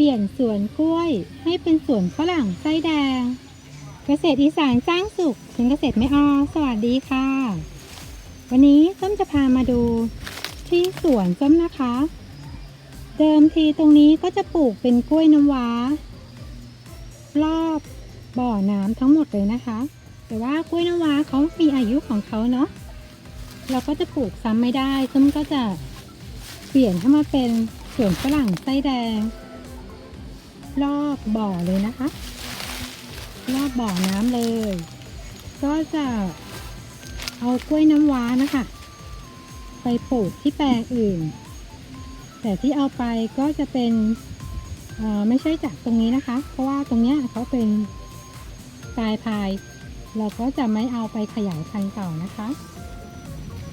ลี่ยนสวนกล้วย ให้เป็นสวนฝรั่งไส้แดง เกษตรอีสานสร้างสุขถึงเกษตรไม่ออสวัสดีค่ะ วันนี้ส้มจะพามาดูที่สวนส้มนะคะ เดิมทีตรงนี้ก็จะปลูกเป็นกล้วยน้ำว้า รอบบ่อน้ำทั้งหมดเลยนะคะ แต่ว่ากล้วยน้ำว้าเขามีอายุของเขาเนาะเราก็จะปลูกซ้ำไม่ได้ส้มก็จะเปลี่ยนให้มาเป็นสวนฝรั่งไส้แดง รอบบ่อเลยนะคะ รอบบ่อน้ำเลย ก็จะเอากล้วยน้ำว้านะคะ ไปปลูกที่แปลงอื่น แต่ที่เอาไปก็จะเป็นไม่ใช่จากตรงนี้นะคะ เพราะว่าตรงเนี้ยเขาเป็นตายพาย เราก็จะไม่เอาไปขยายพันธุ์ต่อนะคะ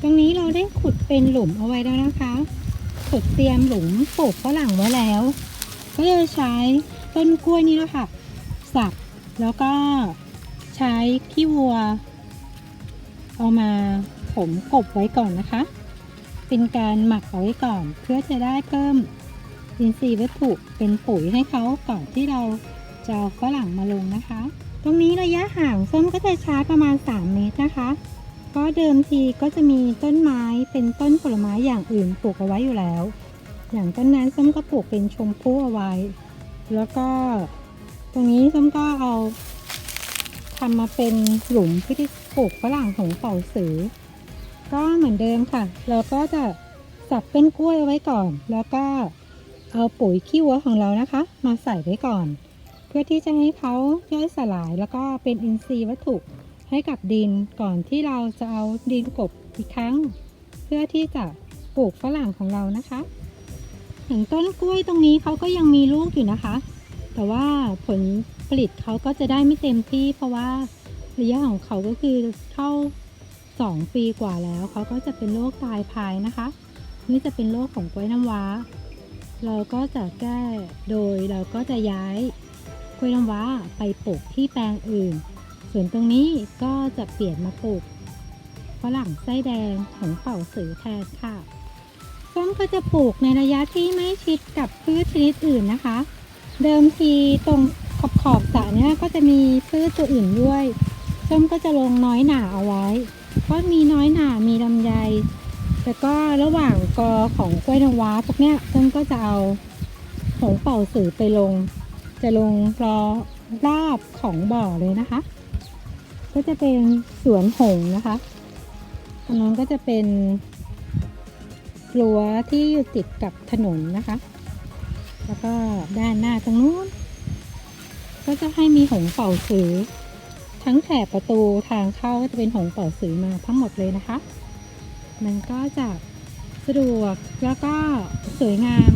ตรงนี้เราได้ขุดเป็นหลุมเอาไว้แล้วนะคะ ขุดเตรียมหลุมปลูกฝรั่งไว้แล้ว ก็จะใช้ต้นกล้วยนี่แหละค่ะ สับแล้วก็ใช้ขี้วัว เอามาผมกบไว้ก่อนนะคะ เป็นการหมักเอาไว้ก่อน เพื่อจะได้เพิ่มอินทรีย์วัตถุเป็นปุ๋ยให้เขาก่อนที่เราจะเอาฝรั่งมาลงนะคะ ตรงนี้ระยะห่างส้มก็จะใช้ประมาณ 3 เมตรนะคะ เพราะเดิมทีก็จะมีต้นไม้เป็นต้นผลไม้อย่างอื่นปลูกเอาไว้อยู่แล้ว อย่างต้นนั้นส้มก็ปลูกเป็นชมพู่เอาไว้ แล้วก็ตรงนี้ส้มก็เอาทำมาเป็นหลุมเพื่อที่ปลูกฝรั่งของเป่าสือ ก็เหมือนเดิมค่ะ เราก็จะสับเป็นกล้วยเอาไว้ก่อน แล้วก็เอาปุ๋ยขี้วัวของเรานะคะ มาใส่ไว้ก่อน เพื่อที่จะให้เขาย่อยสลายแล้วก็เป็นอินทรีย์วัตถุให้กับดินก่อนที่เราจะเอาดินกบอีกครั้ง เพื่อที่จะปลูกฝรั่งของเรานะคะ อย่างต้นกล้วยตรงนี้เขาก็ยังมีลูกอยู่นะคะ แต่ว่าผลผลิตเขาก็จะได้ไม่เต็มที่ เพราะว่าระยะของเขาก็คือเข้า 2 ปีกว่าแล้วเขาก็จะเป็นโรคตายพายนะคะ นี่จะเป็นโรคของกล้วยน้ำว้า เราก็จะแก้โดยเราก็จะย้ายกล้วยน้ำว้าไปปลูกที่แปลงอื่น ส่วนตรงนี้ก็จะเปลี่ยนมาปลูกฝรั่งไส้แดงของเป่าสือแทนค่ะ ส้มก็จะปลูกในระยะที่ไม่ชิดกับพืชชนิดอื่นนะคะ เดิมทีตรงขอบขอบสระเนี่ยก็จะมีพืชตัวอื่นด้วย ส้มก็จะลงน้อยหนาเอาไว้เพราะมีน้อยหนามีลำไยแต่ก็ระหว่างกอของกล้วยน้ำว้าพวกเนี้ยส้มก็จะเอาของเป่าสือไปลง จะลงรอรอบของบ่อเลยนะคะ ก็จะเป็นสวนหงนะคะอันนั้นก็จะเป็น รั้วที่อยู่ติดกับถนนนะคะ แล้วก็ด้านหน้าตรงนู้น ก็จะให้มีหงส์เป่าสือ ทั้งแถบประตูทางเข้าก็จะเป็นหงส์เป่าสือมาทั้งหมดเลยนะคะ มันก็จะสะดวกแล้วก็สวยงาม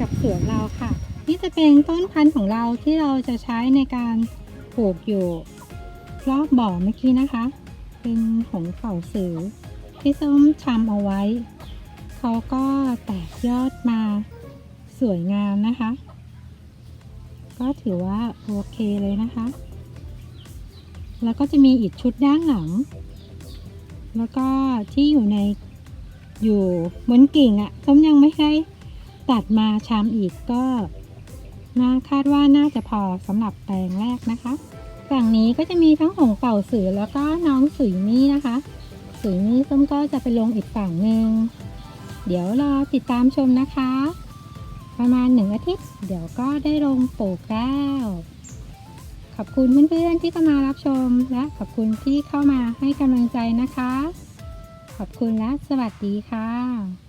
กับสวนเราค่ะ นี่จะเป็นต้นพันธุ์ของเราที่เราจะใช้ในการปลูกอยู่รอบบ่อเมื่อกี้นะคะ เป็นหงส์เป่าสือที่ส้มทำเอาไว้ เขาก็แตกยอดมาสวยงามนะคะ ก็ถือว่าโอเคเลยนะคะ แล้วก็จะมีอีกชุดด้านหลัง แล้วก็ที่อยู่ในอยู่บนกิ่งอะ่ะส้มยังไม่ได้ตัดมาชามอีกก็น่าคาดว่าน่าจะพอสำหรับแปลงแรกนะคะฝั่งนี้ก็จะมีทั้งหงส์เป่าสือแล้วก็น้องสุยมี่นะคะ สุยมี่ส้มก็จะไปลงอีกฝั่งหนึ่ง เดี๋ยวรอติดตามชมนะคะ ประมาณหนึ่งอาทิตย์ เดี๋ยวก็ได้ลงปลูกแล้ว ขอบคุณเพื่อนๆที่เข้ามารับชม และขอบคุณที่เข้ามาให้กำลังใจนะคะ ขอบคุณและสวัสดีค่ะ